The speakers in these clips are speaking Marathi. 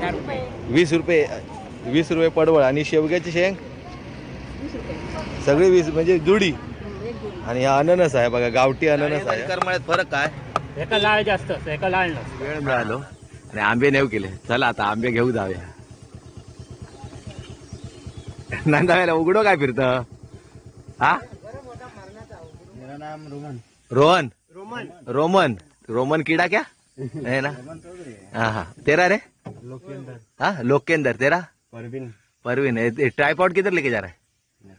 दहा रुपये वीस रुपये वीस रुपये पडवळ आणि शेवग्याची शेंग? सगळी वीस म्हणजे जुडी. आणि हा अननस आहे बघा गावठी अननस आहे. करमाळ्यात फरक काय? एका लाळ जास्त असतं एका लाळ नसतं. वेळ मिळालो. आणि आंबे नेऊ केले. चला आता आंबे घेऊ जाऊया. नंदाव्याला उघडो काय फिरत? हा? मेरा नाम Roman Rohan? Roman. Roman. Roman किडा क्या? है ना? हाँ हाँ. तेरा रे? लोकेंदर हाँ लोकेंदर तेरा? परवीन। परवीन ट्राईपॉड किधर लेके जा रहा है?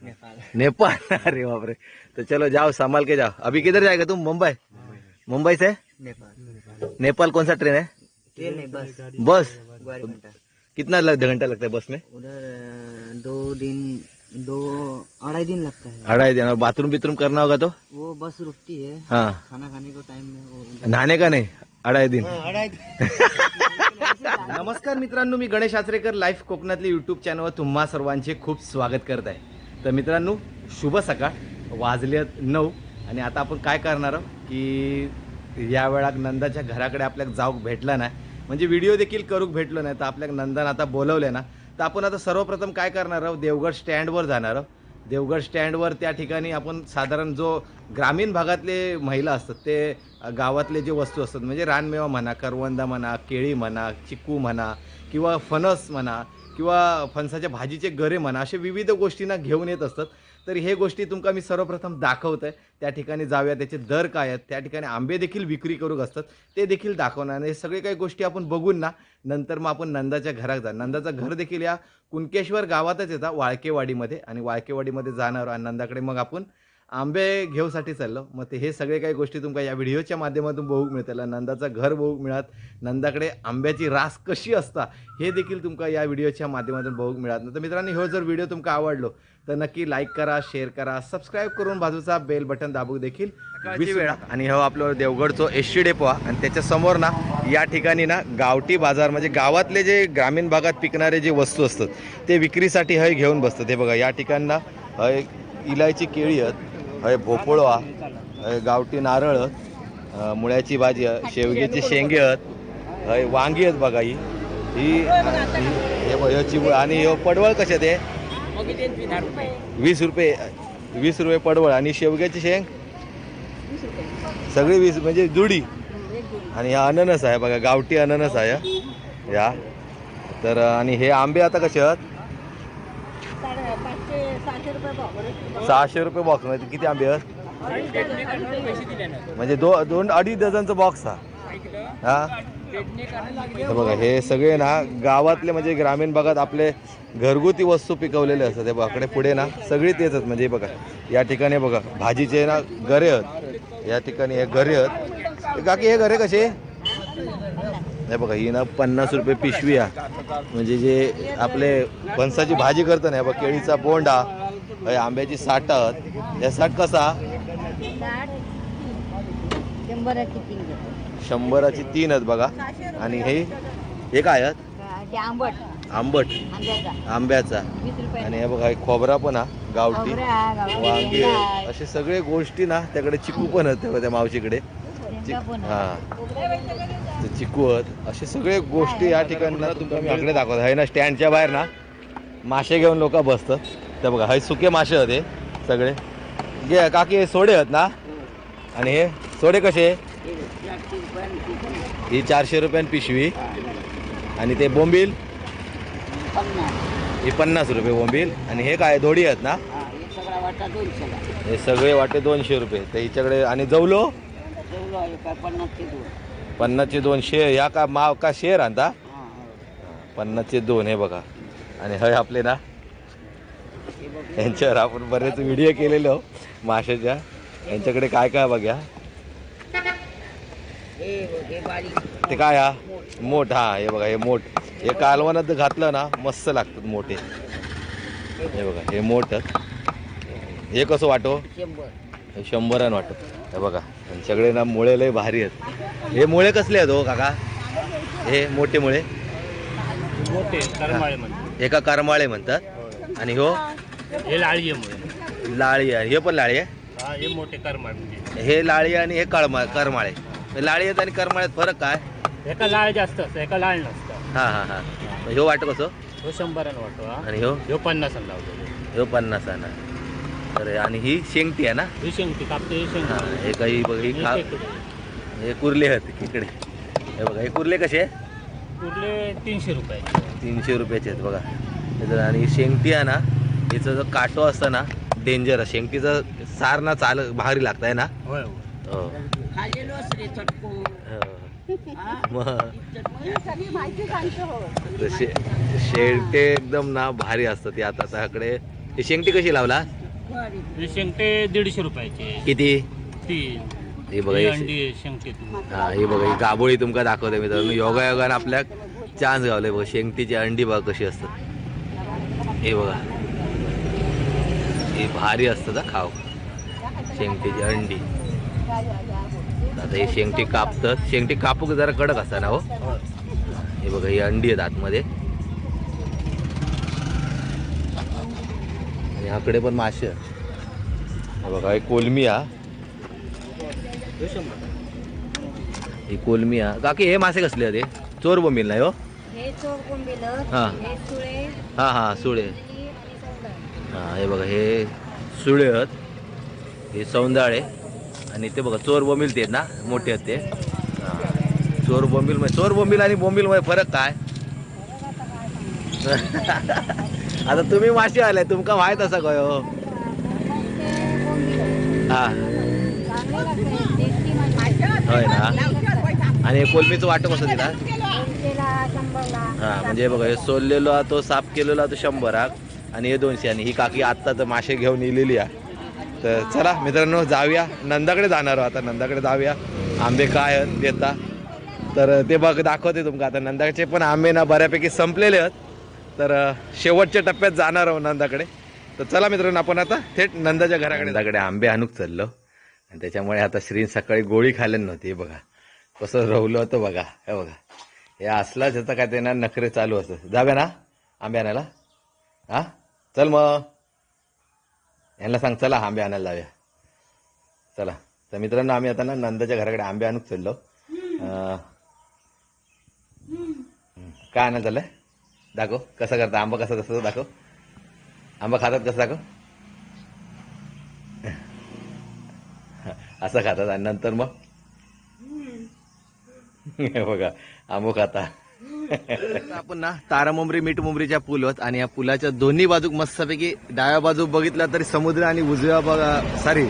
नेपाल। नेपाल? अरे बाप रे। तो चलो जाओ संभाल के जाओ। अभी किधर जाएगा तुम मुंबई? मुंबई से? नेपाल। नेपाल कौन सा ट्रेन है? ट्रेन नहीं बस। बस? कितना लग, घंटा लगता है बस में? उधर दो दिन दो अढ़ाई दिन लगता है। अढ़ाई दिन। और बाथरूम बिथरूम करना होगा तो? वो बस रुकती है। हाँ। खाना खाने को टाइम में नहाने का नहीं अढाई दिन। अढ़ाई नमस्कार मित्रांनो मी गणेश आचरेकर लाईफ कोकणातली युट्यूब चॅनलवर तुम्हा सर्वांचे खूप स्वागत करत आहे. तर मित्रांनो शुभ सकाळ वाजले आहेत नऊ आणि आता आपण काय करणार आहोत की या वेळात नंदाच्या घराकडे आपल्याला जाऊक भेटला नाही. म्हणजे व्हिडिओ देखील करूक भेटलो नाही तर आपल्याला नंदानं आता बोलवले ना. तर आपण आता सर्वप्रथम काय करणार आहोत देवगड स्टँडवर जाणार आहोत. देवगड स्टँडवर त्या ठिकाणी आपण साधारण जो ग्रामीण भागातले महिला असतात ते गावातले जे वस्तू असतात म्हणजे रानमेवा म्हणा करवंदा म्हणा केळी म्हणा चिक्कू म्हणा किंवा फणस म्हणा किंवा फणसाच्या भाजीचे गरे म्हणा असे विविध गोष्टींना घेऊन येत असतात. तर हे गोष्टी तुमका मी सर्वप्रथम दाखवत आहे त्या ठिकाणी जाऊया त्याचे दर काय आहेत त्या ठिकाणी आंबे देखील विक्री करू असतात ते देखील दाखवणार आणि हे सगळे काही गोष्टी आपण बघून ना नंतर मग आपण नंदाच्या घरात जा. नंदाचं घर देखील या कुणकेश्वर गावातच येतात वाळकेवाडीमध्ये. आणि वाळकेवाडीमध्ये जाणार आणि नंदाकडे मग आपण आंबे घेऊसाठी चाललो. मग ते हे सगळे काही गोष्टी तुमका या व्हिडिओच्या माध्यमातून बघूक मिळतील. नंदाचं घर बघूक मिळत नंदाकडे आंब्याची रास कशी असता हे देखील तुमका या व्हिडिओच्या माध्यमातून बघूक मिळत तर मित्रांनो ह्यो जर व्हिडिओ तुमका आवडलो तर नक्की लाईक करा शेअर करा सबस्क्राईब करून बाजूचा बेल बटन दाबूक देखील वेळा. आणि हो आपलं देवगडचो एस टी डेपो आणि त्याच्यासमोर ना या ठिकाणी ना गावठी बाजार म्हणजे गावातले जे ग्रामीण भागात पिकणारे जे वस्तू असतात ते विक्रीसाठी हय घेऊन बसतात. हे बघा या ठिकाणी ना हय इलायची केळी आहेत. हय भोपळवा हय गावठी नारळ मुळ्याची भाजी शेवग्याची शेंगे आहेत हय वांगी आहेत बघा ही. ही ही- हे आणि ह्यो पडवळ कसे ते वीस रुपये वीस रुपये पडवळ. आणि शेवग्याची शेंग? सगळी वीस म्हणजे जुडी. आणि हा अननस आहे बघा गावठी अननस आहे. या. तर आणि हे आंबे आता कसे आहेत सहाशे रुपये बॉक्स म्हणजे किती आंबे आहेत? म्हणजे दो दोन अडीच डझनचं बॉक्स हा. हा? बघा हे सगळे ना गावातले म्हणजे ग्रामीण भागात आपले घरगुती वस्तू पिकवलेले असतात. हे बघाकडे पुढे ना सगळी तेच आहेत. म्हणजे बघा या ठिकाणी बघा भाजीचे ना गरे आहेत. या ठिकाणी हे गरे आहेत. काकी हे गरे कसे? नाही बघा ही ना पन्नास रुपये पिशवी आहे. म्हणजे जे आपले फणसाची भाजी करतं ना बघा केळीचा बोंडा आंब्याची साठ आहेत. या साठ कसा? शंभराची तीन घेतो. शंभराची तीन आहेत बघा. आणि हे? हे काय आहेत? आंबट. आंबट. आंब्याचा. आणि हे बघा हे खोबरा पण हा गावठी. वांगे. असे सगळे गोष्टी ना त्याकडे चिकू पण आहेत त्या मावशीकडे. हा. ते चिकू आहेत. असे सगळे गोष्टी या ठिकाणी ना तुमका मी आकडे दाखवत. आहे ना स्टँडच्या बाहेर ना मासे घेऊन लोक बसतात. ते बघा हे सुके मासे होते सगळे. जे काकी हे सोडे आहेत ना आणि हे सोडे कसे ही चारशे रुपयान पिशवी आणि ते बोंबील ही पन्नास रुपये बोंबील आणि हे काय दोडी आहेत ना? हे सगळे वाटे दोनशे रुपये. तर हिच्याकडे आणि जवलो? पन्नासचे दोन शेर ह्या का माव का शेर आणता? पन्नासचे दोन हे बघा. आणि हे आपले ना यांच्यावर आपण बरेच व्हिडिओ केलेलो माशाच्या. यांच्याकडे काय काय बघा बारीक ते काय हा? मोठ हा हे बघा हे मोठ. हे कालवनात घातलं ना मस्त लागतात मोठे. हे बघा हे मोठ. हे कसं वाटो? शंभर हे शंभरान वाटो. हे बघा यांच्याकडे ना मुळे लय भारी आहेत. हे मुळे कसले आहेत हो काका? हे मोठे मुळे? एका करमाळे म्हणतात. आणि हो हे लाळी मुळे. लाळी आहे. हे पण लाळी आहे? हा हे मोठे करमाळ म्हणजे. हे लाळी आणि हे कळमा करमाळे लाळी आहेत आणि करमाळ्यात फरक काय? एका लाळ जास्त असतं एका लाळ नसतं. हा हा हा. मग ह्यो वाटो कसो? तो शंभरानं वाटतो हा. आणि ह्यो? ह्यो पन्नासानं लावतो. ह्यो पन्नास आहे ना तर आणि ही शेंगटी आहे ना? ही शेंगटी कापते ही हा शेंगटी हे काही बघ ही खा. हे कुर्ले आहेत इकडे. हे बघा हे कुर्ले कसे उरले तीनशे रुपयाचे. तीनशे रुपयाचे आहेत बघा. हे जर- आणि शेंगटी आहे ना हिचं जो काटो असतं ना डेंजर आहे शेंगटीचं सार ना चाल भारी लागत आहे ना हो. हो. मग सगळी माहिती सांगतो. हो तर शे शेंगटे एकदम ना भारी असतं ती. आता त्याकडे ही शेंगटी कशी लावला? शेंगटे दीडशे रुपयाचे किती? तीन. ही बघा ही ही हा ही बघा ही गाबोळी तुमका दाखवते मित्रांनो योगा योगाने आपल्या चान्स गावले बघा शेंगटीची अंडी बघा कशी असतात. हे बघा. ही भारी असतं ना खाव शेंगटीची अंडी. आता ही शेंगटी कापतात. शेंगटी कापूक जरा कडक असता ना हो. हे बघा ही अंडी आहेत आतमध्ये. आणि आकडे पण मासे बघा ही कोलमी हा ही कोलमी हा काकी हे मासे कसले होते चोर बोंबील नाही हो? हे हा. हे सुळे. हे बघा हे सुळे आहेत. हे सौंदाळे. आणि ते बघा चोर बोंबील ते आहेत ना मोठे आहेत ते. चोर बोंबील म्हणजे चोर बोंबील आणि बोंबील मध्ये फरक काय? आता तुम्ही मासे आलाय तुमका माहीत असा गयो हो? हा? होय ना? आणि हे कोलमीचं वाटप कसं तिला हा म्हणजे बघा हे सोललेलो तो साफ केलेला तो शंभराक आणि हे दोनशे आणि ही काकी आत्ता तर मासे घेऊन येलेली आहे. तर चला मित्रांनो जाऊया. नंदाकडे जाणार आहोत आता. नंदाकडे जाऊया. आंबे काय देता तर ते बघ दाखवते तुमका आता नंदाचे पण आंबे ना बऱ्यापैकी संपलेले आहेत. तर शेवटच्या टप्प्यात जाणार आहोत नंदाकडे. तर चला मित्रांनो आपण आता थेट नंदाच्या घराकडे नंदाकडे आंबे आणूक चाललो. आणि त्याच्यामुळे आता श्रीन सकाळी गोळी खाल्ली नव्हती हे बघा. कसं रवलं होतं बघा हे बघा. हे असलाच ह्याचं काय ते ना नखरे चालू असतं जाऊया ना आंबे आणायला. हां? चल मग. यांना सांग चला आंबे आणायला जाऊया. चला. तर मित्रांनो आम्ही आता ना नंदाच्या घराकडे आंबे चाललो अं, काय आणायला चाललंय? दाखव. कसं करता? आंबा कसा तसं दाखव. आंबा खातात कसं दाखव? असं खातात. आणि नंतर मग? बघा. आंबो खाता. आपण ना तारामुंबरी मीठ मुंबरीच्या पुलवत आणि या पुलाच्या दोन्ही बाजूक मस्तपैकी डाव्या बाजू बघितला तरी समुद्र आणि उजव्या बघा सॉरी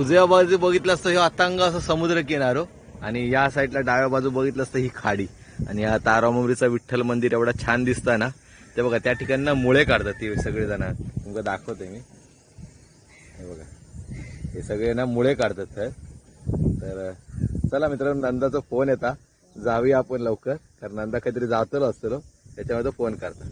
उजव्या बाजू बघितलं असतं हे अतांग असं समुद्र किनारो आणि या साईडला डाव्या बाजू बघितलं असतं ही खाडी. आणि या तारामुंबरीचं विठ्ठल मंदिर एवढा छान दिसतं ना ते बघा त्या ठिकाणी ना मुळे काढतात ते सगळे जण तुमका दाखवते मी. हे बघा. हे सगळे ना मुळे काढतात. तर चला मित्रांनो नंदाचा फोन येता. जाऊया आपण लवकर. कारण नंदा काहीतरी जातलो असतो त्याच्यामध्ये फोन करता.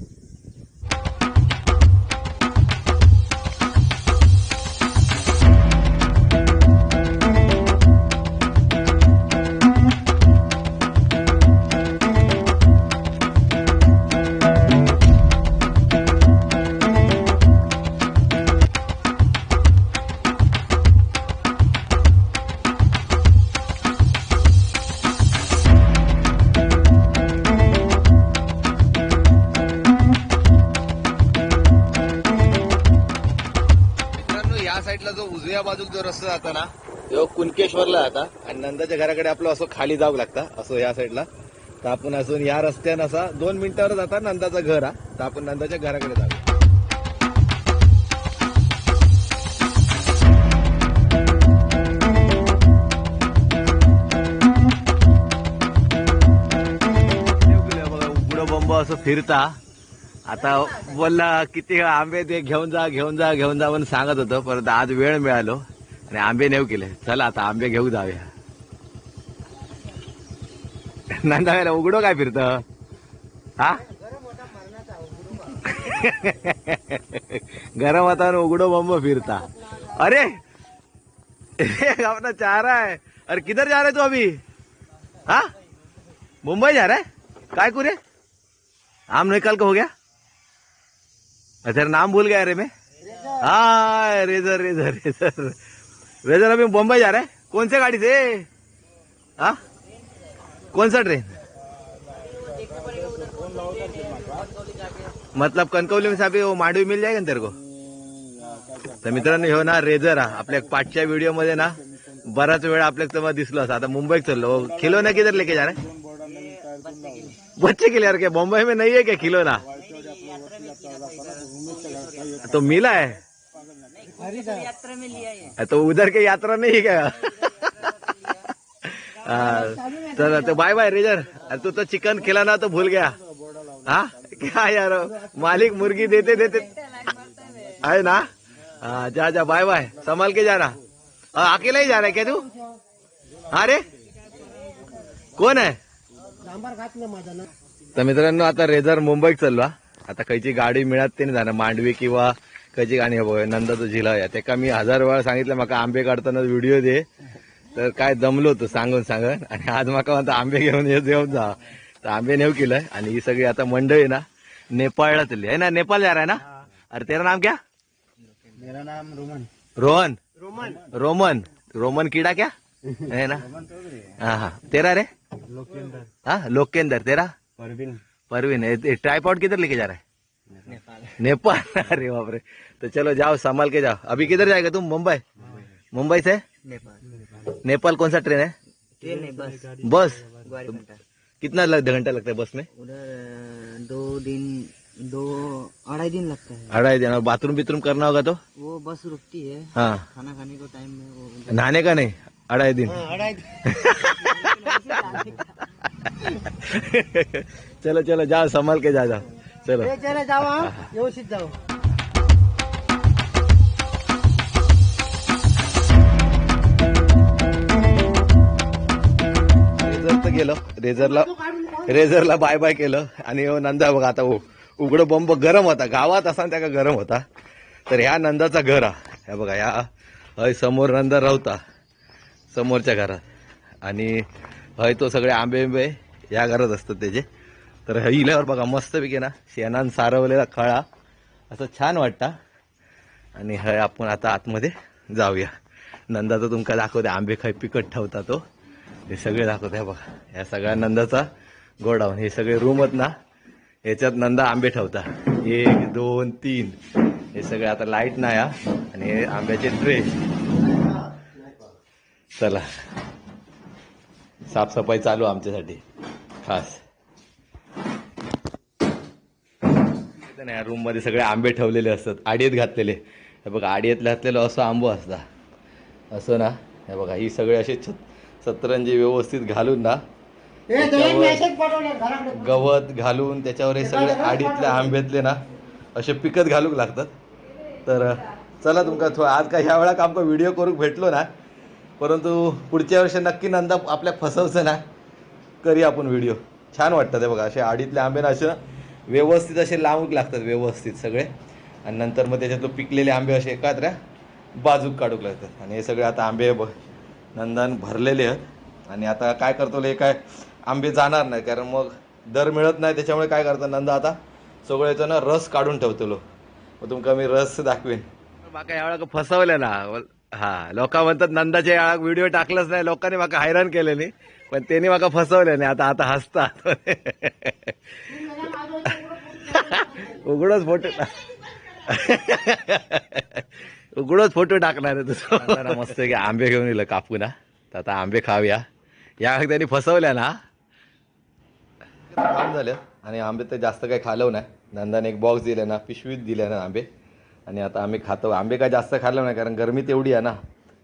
बाजूला जो रस्ता जाता ना तो कुणकेश्वरला जाता. आणि नंदाच्या घराकडे आपलं असं खाली जाऊ लागता असं या साईडला. तर आपण असून या रस्त्यानं असा दोन मिनिटावर जाता नंदाचं घर हा. तर आपण नंदाच्या घराकडे जाऊ. उघडं बंब असं फिरता. आता बोलला किती आंबे ते घेऊन जा घेऊन जा घेऊन जा म्हणून सांगत होतं. परत आज वेळ मिळालो आणि आंबे नेऊ केले. चला आता आंबे घेऊ जाऊया. नंदा उघडो काय फिरत? हा? गरम वातावरण उघडो बंब फिरता. अरे! अपना चारा रहा है अरे किधर जा रहे तू अभी? हाँ? मुंबई जा रहा है? काय कुरे? आम निकल के हो गया? अच्छा नाम भूल गया रे मैं। हाँ रेजर रेजर रेजर रेजर अभी बम्बई जा रहे हैं? कौन से गाड़ी से? हाँ? कौन सा ट्रेन मतलब कणकवली में साहेब वो मांडवी मिल जाएगा ना तेरे को? तर मित्रांनो हो ह्यो ना रेझर हा आपल्या पाठच्या व्हिडिओमध्ये ना बराच वेळ आपल्याला तेव्हा दिसलो असा आता मुंबईत चाललो. खिलोना किधर लेके जा रहे बच्चे के लिए बॉम्बे में नहीं है क्या खिलौना? तो मिला है। तो उधर के यात्रा नहीं हाँ, चलो तो बाय बाय रेजर तू तो चिकन खिलाना तो भूल गया। हाँ? क्या यार मालिक मुर्गी देते देते है ना? हाँ जा जा बाय बाय संभाल के जाना। हाँ, अकेला ही जा रहा है क्या तू? अरे कोण आहे तर मित्रांनो आता रेझर मुंबईत चाललो. आता खयची गाडी मिळत ते नाही जाणार. मांडवी किंवा खयची गाणी हवं नंदाचं झिला या त्याका मी हजार वेळा सांगितलं माका आंबे काढताना व्हिडिओ दे. तर काय जमलो होतो सांगून सांगून आणि आज माका म्हणता आंबे घेऊन ये घेऊन जा. तर आंबे नेऊ केलंय आणि ही सगळी आता मंडळी ना नेपाळला चालली आहे ना नेपाळ जा रहा है ना? अरे तेरा नाम क्या? मेरा नाम रोमन. रोहन. रोमन. रोमन. कीड़ा क्या? है ना? हाँ हाँ. तेरा रे? लोकेंद्र. हाँ लोकेंदर. तेरा? परवीन. परवीन. ट्राईपॉड किधर लेके जा रहा है? नेपाल नेपाल अरे बाप रे तो चलो जाओ संभाल के जाओ। अभी किधर जाएगा तुम? मुंबई? मुंबई से? नेपाल। नेपाल कौन सा ट्रेन है? ट्रेन है बस। बस? कितना लग, घंटा लगता है बस में? उधर दो दिन दो अढ़ाई दिन लगता है। अढ़ाई दिन। और बाथरूम बिथरूम करना होगा तो? वो बस रुकती है। हाँ। खाना खाने को टाइम में वो नहाने का नहीं अढ़ाई दिन। अढ़ाई चलो चलो जाओ संभाल के जा जाओ। चलो। चले जाओ व्यवस्थित जाओ। रेझर तर गेलो. रेझरला रेझरला बाय बाय केलं. आणि हो, नंदा बघा आता उ- उघडं बंब गरम होता. गावात असा त्याका गरम होता. तर ह्या नंदाचा घर हा. ह्या बघा ह्या हय समोर नंदा रावता. समोरच्या घरात. आणि हय तो सगळे आंबे आंबे या घरात असतात त्याचे. तर हय इल्यावर बघा मस्तपैकी ना शेणान सारवलेला खळा. असं छान वाटतं. आणि हय आपण आता आतमध्ये जाऊया. नंदाचा तुमका दाखवते आंबे खाय पिकट ठेवता तो. हे सगळे दाखवते बघा. या सगळ्या नंदाचा गोडाऊन हे सगळे रूमच ना याच्यात नंदा आंबे ठेवता. एक दोन तीन. हे सगळे आता लाइट नाही हा. आणि हे आंब्याचे ट्रे चला. साफसफाई चालू आमच्यासाठी. खास. या रूममध्ये सगळे आंबे ठेवलेले असतात. आडीत घातलेले. हे बघा आडीत घातलेलं असं आंबो असता. असं ना हे बघा ही सगळे असे छत सतरंजी व्यवस्थित घालून ना गवत घालून त्याच्यावर हे सगळे आडीतले आंब्यातले ना असे पिकत घालूक लागतात. तर चला तुमका थो आज काय ह्या वेळाक आमका व्हिडिओ करूक भेटलो ना परंतु पुढच्या वर्षी नक्की नंदा आपल्या फसवचं ना करी आपण व्हिडिओ छान वाटतं ते बघा असे आडीतले आंबे ना असे व्यवस्थित असे लावूक लागतात व्यवस्थित सगळे. आणि नंतर मग त्याच्यातलं पिकलेले आंबे असे एकात्र बाजूक काढूक लागतात. आणि हे सगळे आता आंबे बघ नंदन भरलेले आहेत. आणि आता काय करतो हे काय आंबे जाणार नाही कारण मग दर मिळत नाही त्याच्यामुळे काय करतो नंदा आता? सगळ्याचं ना रस काढून ठेवतो हो. मग तुमका मी रस दाखवेन. माका यावेळा फसवलं ना. हा लोक म्हणतात नंदाच्या याळा व्हिडिओ टाकलाच नाही. लोकांनी माका हैराण केलं नाही पण त्यांनी माका फसवलं नाही. आता आता हसतात. उघडच फोटो. उघडच फोटो टाकणार आहे तुझं. मस्त की आंबे घेऊन येलं कापू ना तर आता आंबे खाऊया. या त्यांनी फसवल्या ना. काम झालं. आणि आंबे तर जास्त काही खाल्लं नाही. नंदाने एक बॉक्स दिले ना पिशवीत दिल्या ना आंबे. आणि आता आम्ही खातो. आंबे काय जास्त खाल्लं नाही कारण गरमी तेवढी आहे ना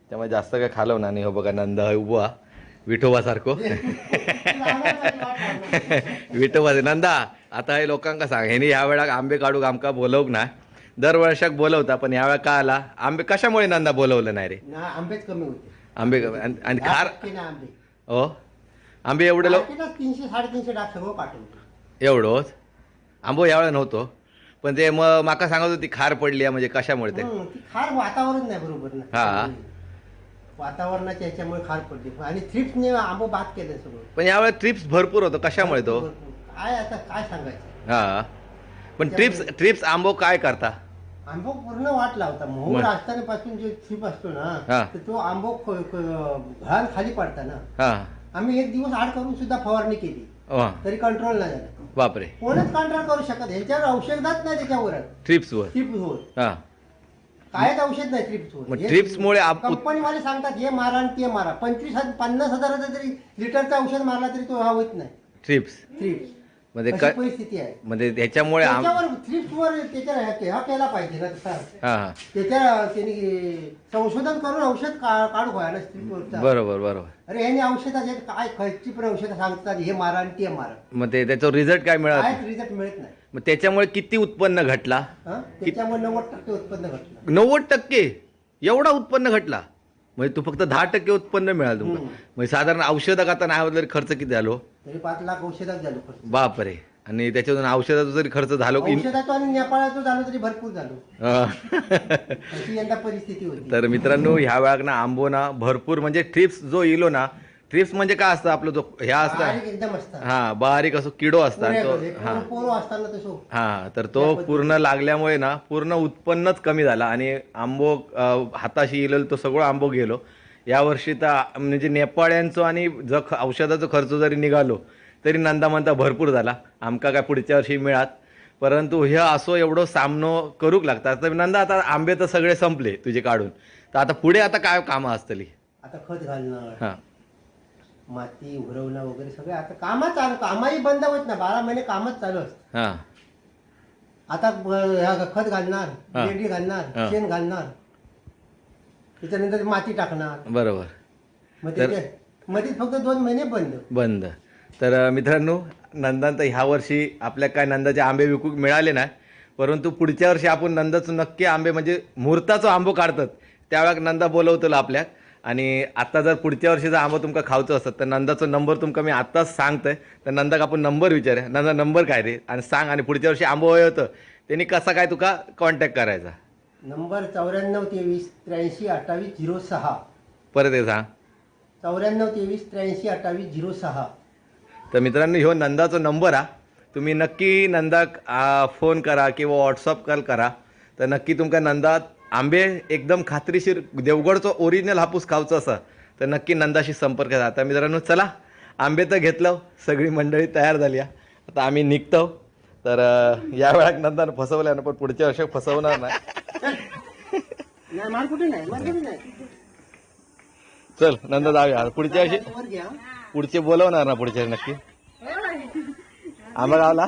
त्यामुळे जास्त काय खाल्लं नाही. आणि हो बघा नंदा उभा. विठोबासारखो. विठोबा नंदा आता हे लोकांका सांग. ह्यानी ह्या वेळाक आंबे काढूक आमका बोलवक ना. दर वर्षाक बोलवता पण यावेळा का आला. आंबे कशामुळे नंदा बोलवलं नाही रे? ना आंबेच कमी होते. आंबे आणि आणि खार ना आंबे. हो? आंबे एवढे लो मार्केटात तीनशे साडेतीनशे डाग सगळं पाठवतो. एवढंच? आंबो यावेळा नव्हतो. पण ते मग माका सांगत होती खार पडली आहे म्हणजे कशामुळे ते? हं, ती खार वातावरण नाही बरोबर ना. हा. वातावरणाच्या याच्यामुळे खार पडली. आणि थ्रिप्सने आंबो बाद केलं सगळं. पण यावेळेस ट्रिप्स भरपूर होतो. कशामुळे तो? काय आता काय सांगायचं? हा. पण ट्रिप्स ट्रिप्स आंबो काय करता? आंबो पूर्ण वाट लावता. मोहूर मग. असताना पासून जे थ्रिप असतो हा. ना तर तो आंबो ख- ख- घाण खाली पडता ना. हा. आम्ही एक दिवस आड करून सुद्धा फवारणी केली. तरी कंट्रोल नाही झालं. बापरे. कोणच कंट्रोल करू शकत ह्याच्यावर औषधच नाही त्याच्यावर. ट्रिप्सवर ट्रिप्सवर हा. कायच औषध नाही ट्रिप्सवर मग ट्रिप्समुळे आप- कंपनीवाले सांगतात हे मारा आणि ते मारा. पंचवीस हजार पन्नास हजाराचं तरी लिटरचं औषध मारला तरी तो हा होत नाही. ट्रिप्स थ्रिप्स म्हणजे अशी क- परिस्थिती आहे. म्हणजे त्याच्यामुळे आम- त्याच्यावर थ्रिप्सवर त्याच्यावर हा केला पाहिजे ना सर. हा हा. त्याच्या त्यांनी संशोधन करून औषध का- काढू व्हायला स्त्रीवरचा बरोबर बरोबर. अरे यांनी औषधाचे काय खर्ची पण औषधं सांगतात हे मारा आणि ते मारा. मग ते त्याचा रिझल्ट काय मिळाला कायच रिझल्ट मिळत नाही. मग त्याच्यामुळे किती उत्पन्न घटला? हं? त्याच्यामुळे नव्वद टक्के उत्पन्न घटलं. नव्वद टक्के? एवढा उत्पन्न घटला? म्हणजे तू फक्त दहा टक्के उत्पन्न मिळालं तुम्हाला हम्म. म्हणजे साधारण औषधं आता नाही आवडलं खर्च किती झालो? तरी पाच लाख औषधात झालो खर्च. बापरे. आणि त्याच्यातून औषधाचा जरी खर्च झालो की औषधाचं आणि नेपाळाचं झालं तरी भरपूर झालो. अशी यंदा परिस्थिती होती. तर मित्रांनो ह्या वेळाक ना आंबो ना भरपूर म्हणजे ट्रिप्स जो इलो ना ट्रिप्स म्हणजे काय असतं आपलं जो ह्या असतं? बारीक एकदम असतात. हा बारीक असं किडो असता आणि तो हा. पोरं असताना तसं हा तर तो पूर्ण लागल्यामुळे ना पूर्ण उत्पन्नच कमी झाला आणि आंबो अं, हाताशी इलेल तो सगळं आंबो गेलो. यावर्षी तर म्हणजे नेपाळ्यांचो आणि ज औषधाचो खर्च जरी निघालो तरी नंदा म्हणता भरपूर झाला. आमका काय पुढच्या वर्षी मिळात. परंतु हे असो एवढं सामनो करूक लागतात. तर नंदा आता आंबे तर सगळे संपले तुझे काढून. तर आता पुढे आता काय कामं असतली? आता खत घालणं हा. माती उरवणं वगैरे सगळे आता कामच चालू कामही बंद होत ना बारा महिने कामच चालू असतं. हा. आता ब- ह्या खत घालणार हा. लेंडी हा. घालणार शेण घालणार. त्याच्यानंतर माती टाकणार. बरोबर. मग त्याच्या मध्ये फक्त दोन महिने बंद. बंद. तर मित्रांनो नंदांत ह्या वर्षी आपल्या काय नंदाचे आंबे विकू मिळाले नाही परंतु पुढच्या वर्षी आपण नंदाचं नक्की आंबे म्हणजे मुहूर्ताचं आंबो काढतात. त्यावेळेस नंदा बोलवतलो आपल्याक आणि आता जर पुढच्या वर्षीचा आंबो तुमका खावचं असत तर नंदाचा नंबर तुमका मी आत्ताच सांगतोय. तर नंदाक आपण नंबर विचारूया नंदा नंबर काय रे? आणि सांग. आणि पुढच्या वर्षी आंबो होतं. त्यांनी कसा काय तुका कॉन्टॅक्ट करायचा? नंबर चौऱ्याण्णव तेवीस त्र्याऐंशी अठ्ठावीस झिरो सहा. परत एक सांग चौऱ्याण्णव तेवीस त्र्याऐंशी अठ्ठावीस झिरो सहा. तर मित्रांनो ह्यो नंदाचा नंबर हा. तुम्ही नक्की नंदाक आ, फोन करा किंवा व्हॉट्सअप कॉल करा. तर नक्की तुमका नंदा आंबे एकदम खात्रीशीर देवगडचो ओरिजिनल हापूस खावचो असा. तर नक्की नंदाशी संपर्क करा. आता मित्रांनो चला आंबे तर घेतलं सगळी मंडळी तयार झाली हा. आता आम्ही निघतो तर अ, या वेळात नंदानं फसवल्या ना पण पुढच्या वर्षी फसवणार नाही. नाही माल कुठे नाही माल कुठे नाही. चल नंदा जाऊया. पुढच्या वर्षी वर घ्या. पुढचे बोलवणार ना पुढच्या वर्षी नक्की. आंबा गावला?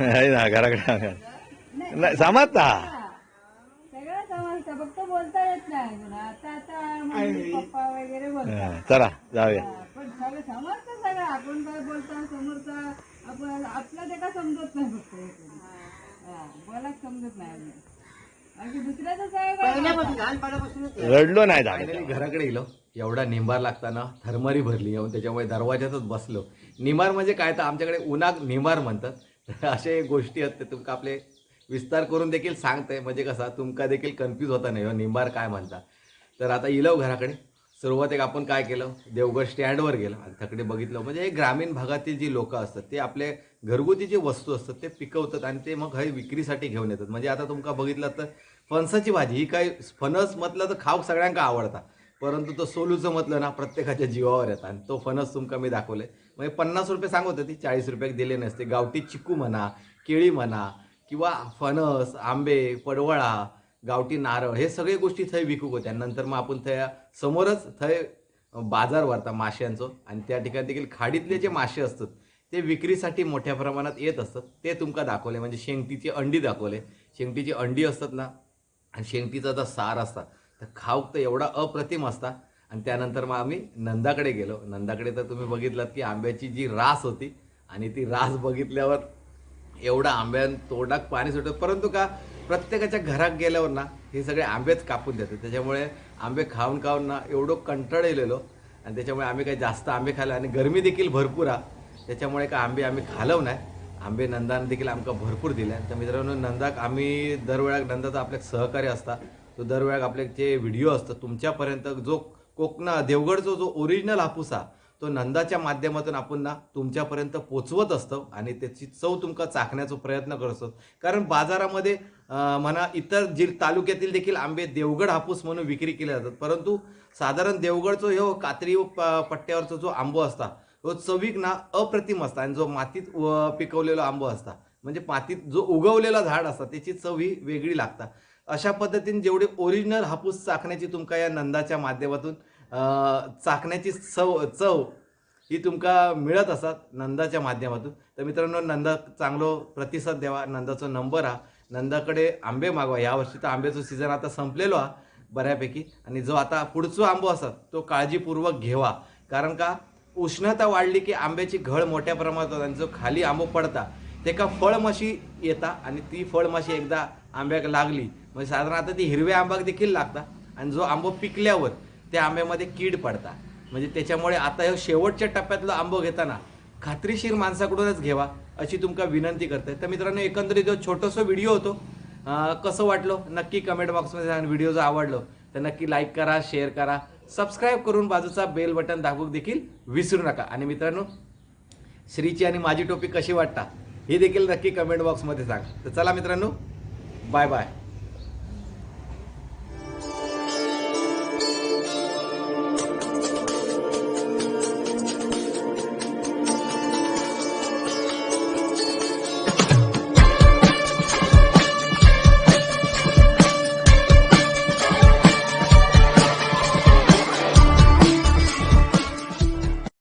आहे ना घराकडे नाही समजता सगळं समजतं फक्त बोलता येत नाही तुला आता आता मम्मी पप्पा वगैरे बोलतात हा, चला जाऊया. पण सगळं समजतं सगळं आपण काय बोलता समोरचा आपण आपला ते का समजत नाही फक्त. हा, बोलाच समजत नाही दुसऱ्याचं रडलो नाही झालं. घराकडे गेलो. एवढा निंबार लागताना थर्मरी भरली. येऊन त्याच्यामुळे दरवाज्यातच बसलो. निंबार म्हणजे काय? तर आमच्याकडे उन्हाक निंबार म्हणतात. तर असे गोष्टी आहेत ते तुमका आपले विस्तार करून देखील सांगते म्हणजे कसा तुमका देखील कन्फ्यूज होता नाही हो, निंबार काय म्हणता. तर आता इलव घराकडे. सुरुवातीक आपण काय केलं? देवगड स्टँडवर गेलं. आणि तकडे बघितलं. म्हणजे हे ग्रामीण भागातील जी लोकं असतात ते आपले घरगुती जे वस्तू असतात ते पिकवतात आणि ते मग हे विक्रीसाठी घेऊन येतात. म्हणजे आता तुमका बघितलं तर फणसाची भाजी ही काही फणस म्हटलं तर खाऊ सगळ्यांका आवडता. परंतु तो सोलूचं म्हटलं ना प्रत्येकाच्या जीवावर येतात आणि तो फणस तुमका मी दाखवले म्हणजे पन्नास रुपये सांगत होती चाळीस रुपयाक दिले नसते. गावठी चिकू म्हणा केळी म्हणा किंवा फणस आंबे पडवळा गावठी नारळ हे सगळे गोष्टी थंय विकूक होत्या. नंतर मग आपण थंय समोरच थंय बाजार भरता माश्यांचो आणि त्या ठिकाणी देखील खाडीतले जे मासे असतात ते विक्रीसाठी मोठ्या प्रमाणात येत असतात. ते तुमका दाखवले म्हणजे शेंगटीची अंडी दाखवले. शेंगटीची अंडी असतात ना आणि शेंगटीचा जो सार असता तर खाऊक तर एवढा अप्रतिम असता. आणि त्यानंतर मग आम्ही नंदाकडे गेलो. नंदाकडे तर तुम्ही बघितलात की आंब्याची जी रास होती आणि ती रास बघितल्यावर एवढा आंब्यान तोंडात पाणी सुटत. परंतु का प्रत्येकाच्या घरात गेल्यावर ना हे सगळे आंबेच कापून देतात. त्याच्यामुळे आंबे खाऊन खाऊन ना एवढं कंटाळलेलो आणि त्याच्यामुळे आम्ही काही जास्त आंबे खाल्ले आणि गरमी देखील भरपूर आ. त्याच्यामुळे का आंबे आम्ही खालव नाही. आंबे नंदाने देखील आमका भरपूर दिले. तर मित्रांनो नंदाक आम्ही दरवेळाक नंदाचा आपल्या सहकार्य असता. तो दरवेळाक आपले जे व्हिडिओ असतात तुमच्यापर्यंत जो कोकणा देवगडचा जो ओरिजिनल हापूस हा तो नंदाच्या माध्यमातून आपण ना तुमच्यापर्यंत पोचवत असतो आणि त्याची चव तुमका चाखण्याचा प्रयत्न करत असतो. कारण बाजारामध्ये म्हणा इतर जि तालुक्यातील देखील आंबे देवगड हापूस म्हणून विक्री केले जातात. परंतु साधारण देवगडचो ह्यो कात्री प- पट्ट्यावरचा जो आंबो असता तो चवीक ना अप्रतिम असता आणि जो मातीत व- पिकवलेला आंबो असता. म्हणजे मातीत जो उगवलेला झाड असता त्याची चव ही वेगळी लागता. अशा पद्धतीने जेवढे ओरिजिनल हापूस चाखण्याची तुमका या नंदाच्या माध्यमातून चाखण्याची चव चव ही तुमका मिळत असतात नंदाच्या माध्यमातून. तर मित्रांनो नंदा चांगलो प्रतिसाद द्यावा. नंदाचा नंबर हा. नंदाकडे आंबे मागवा. यावर्षी तर आंब्याचं सीझन आता संपलेलो हा बऱ्यापैकी. आणि जो आता पुढचो आंबो असतात तो काळजीपूर्वक घेवा. कारण का उष्णता वाढली की आंब्याची घळ मोठ्या प्रमाणात होतात आणि जो खाली आंबो पडता तेका फळमाशी येता आणि ती फळमाशी एकदा आंब्याक लागली. म्हणजे साधारण आता ती हिरव्या आंबाक देखील लागता. आणि जो आंबो पिकल्यावर त्या आंब्यामध्ये कीड पडता म्हणजे त्याच्यामुळे आता ह्या शेवटच्या टप्प्यातला आंबो घेताना खात्रीशीर माणसाकडूनच घ्यावा अशी तुमका विनंती करते तर मित्रांनो एकंदरीत जो छोटंसं व्हिडिओ होतो. कसं वाटलं? नक्की कमेंट बॉक्समध्ये सांगा व्हिडिओ जर आवडलो तर नक्की लाईक करा शेअर करा. सबस्क्राईब करून बाजूचा बेल बटन दाबूक देखील विसरू नका. आणि मित्रांनो श्रीची आणि माझी टोपी कशी वाटता हे देखील नक्की कमेंट बॉक्समध्ये सांगा. तर चला मित्रांनो बाय बाय